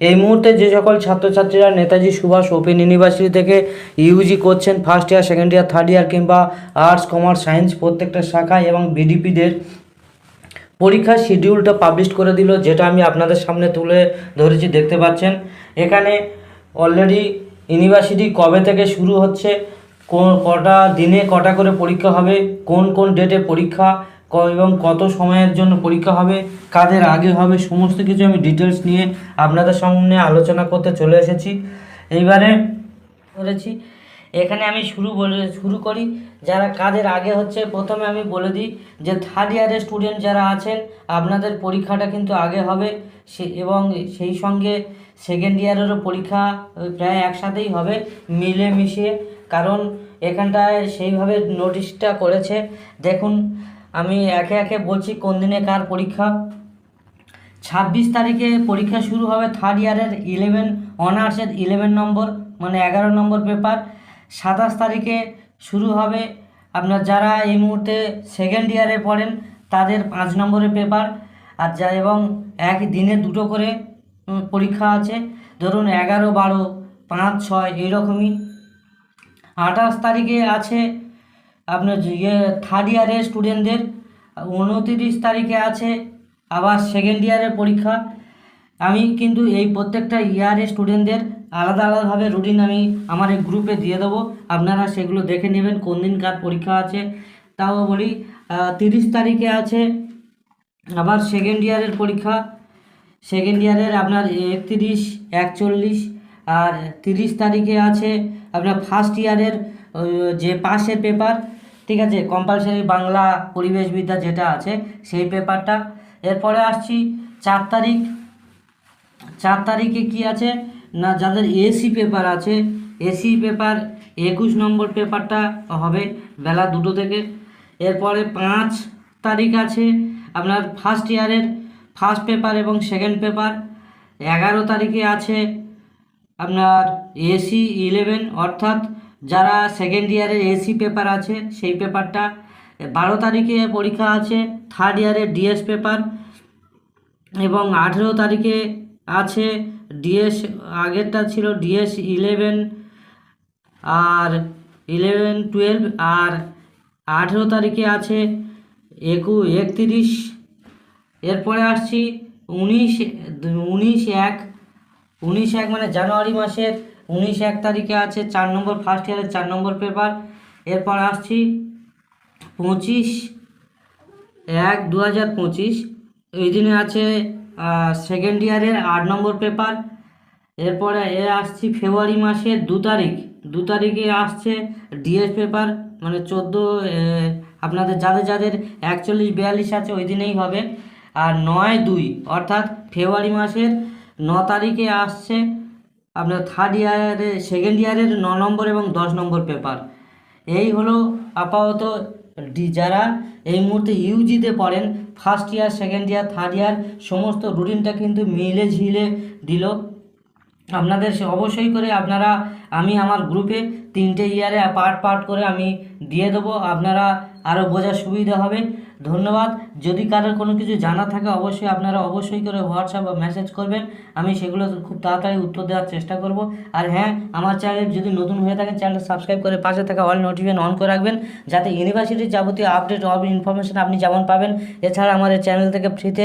এই মুহূর্তে যে সকল ছাত্রছাত্রীরা নেতাজি সুভাষ ওপেন ইউনিভার্সিটি থেকে ইউজি করছেন first year second year third year কিংবা আর্টস কমার্স সায়েন্স প্রত্যেকটা শাখায় এবং বিডিপিদের পরীক্ষার শিডিউলটা পাবলিশ করে দিল, যেটা আমি আপনাদের সামনে তুলে ধরেছি, দেখতে পাচ্ছেন। এখানে অলরেডি ইউনিভার্সিটি কবে থেকে শুরু হচ্ছে কোন কটা দিনে কটা করে পরীক্ষা হবে, কোন কোন ডেটে পরীক্ষা এবং কত সময়ের জন্য পরীক্ষা হবে, কাদের আগে হবে, সমস্ত কিছু আমি ডিটেলস নিয়ে আপনাদের সামনে আলোচনা করতে চলে এসেছি। এইবারে করেছি এখানে আমি শুরু বলে, শুরু করি। যারা কাদের আগে হচ্ছে, প্রথমে আমি বলে দিই যে থার্ড ইয়ারের স্টুডেন্ট যারা আছেন, আপনাদের পরীক্ষাটা কিন্তু আগে হবে। সে, এবং সেই সঙ্গে সেকেন্ড ইয়ারেরও পরীক্ষা প্রায় একসাথেই হবে মিলে মিশিয়ে কারণ এখানটায় সেইভাবে নোটিশটা করেছে। দেখুন আমি একে একে বলছি কোন দিনে কার পরীক্ষা। ছাব্বিশ তারিখে পরীক্ষা শুরু হবে থার্ড ইয়ারের ইলেভেন অনার্সের ইলেভেন নম্বর মানে এগারো নম্বর পেপার সাতাশ তারিখে শুরু হবে, আপনার যারা এই মুহূর্তে সেকেন্ড ইয়ারে পড়েন, তাদের পাঁচ নম্বরের পেপার আর যা, এবং এক দিনে দুটো করে পরীক্ষা আছে। ধরুন এগারো, বারো, পাঁচ, ছয়, এইরকমই। আঠাশ তারিখে আছে আপনার ইয়ে থার্ড ইয়ারের স্টুডেন্টদের উনতিরিশ তারিখে আছে আবার সেকেন্ড ইয়ারের পরীক্ষা। আমি কিন্তু এই প্রত্যেকটা ইয়ারের স্টুডেন্টদের আলাদা আলাদাভাবে রুটিন আমি আমার এই গ্রুপে দিয়ে দেবো। আপনারা সেগুলো দেখে নেবেন কোন দিন কার পরীক্ষা আছে। তাও বলি তিরিশ তারিখে আছে আবার সেকেন্ড ইয়ারের পরীক্ষা। সেকেন্ড ইয়ারের আপনার একত্রিশ, একচল্লিশ আর তিরিশ তারিখে আছে আপনার ফার্স্ট ইয়ারের যে পাশের পেপার ঠিক আছে কম্পালসারি বাংলা পরিবেশবিদ্যা যেটা আছে, সেই পেপারটা এরপরে আসছি, চার তারিখ। চার তারিখে কি আছে? না, যাদের এসি পেপার আছে এসি পেপার একুশ নম্বর পেপারটা হবে বেলা দুটো থেকে। এরপরে পাঁচ তারিখ আছে আপনার ফার্স্ট ইয়ারের ফার্স্ট পেপার এবং সেকেন্ড পেপার এগারো তারিখে আছে আপনার এসি ইলেভেন অর্থাৎ যারা সেকেন্ড ইয়ারের এসি পেপার আছে, সেই পেপারটা বারো তারিখে পরীক্ষা আছে থার্ড ইয়ারের ডিএস পেপার এবং আঠেরো তারিখে আছে ডিএস আগেরটা ছিল ডিএস ইলেভেন আর ইলেভেন টুয়েলভ আর আঠেরো তারিখে আছে একু, একত্রিশ। এরপরে আসছি উনিশ উনিশ এক উনিশ এক মানে জানুয়ারি মাসের উনিশ এক তারিখে আছে, চার নম্বর ফার্স্ট ইয়ারের চার নম্বর পেপার এরপর আসছি পঁচিশ এক দু হাজার পঁচিশ। এই দিনে আছে সেকেন্ড ইয়ারের আট নম্বর পেপার এরপরে এ আসছি ফেব্রুয়ারি মাসের দু তারিখ। দু তারিখে আসছে ডিএস পেপার মানে চোদ্দ আপনাদের যাদের যাদের একচল্লিশ বিয়াল্লিশ আছে, ওই দিনেই হবে। আর নয় দুই, অর্থাৎ ফেব্রুয়ারি মাসের ন তারিখে আসছে আপনার থার্ড ইয়ারে সেকেন্ড ইয়ারের ন নম্বর এবং দশ নম্বর পেপার এই হলো আপাতত যারা এই মুহূর্তে ইউজিতে পড়েন first year second year third year সমস্ত রুটিনটা কিন্তু মিলে ঝিলে দিল। আপনাদের সে অবশ্যই করে আপনারা, আমি আমার গ্রুপে তিনটে ইয়ারে পার্ট পার্ট করে আমি দিয়ে দেবো, আপনারা আরও বোঝার সুবিধা হবে। ধন্যবাদ। যদি কারোর কোনো কিছু জানা থাকে, অবশ্যই আপনারা অবশ্যই করে হোয়াটসঅ্যাপ বা মেসেজ করবেন। আমি সেগুলো খুব তাড়াতাড়ি উত্তর দেওয়ার চেষ্টা করব। আর হ্যাঁ আমার চ্যানেল যদি নতুন হয়ে থাকেন চ্যানেলটা সাবস্ক্রাইব করে পাশে থাকা অল নোটিফিকেশন অন করে রাখবেন, যাতে ইউনিভার্সিটির যাবতীয় আপডেট অল ইনফরমেশান আপনি যেমন পাবেন। এছাড়া আমার চ্যানেল থেকে ফ্রিতে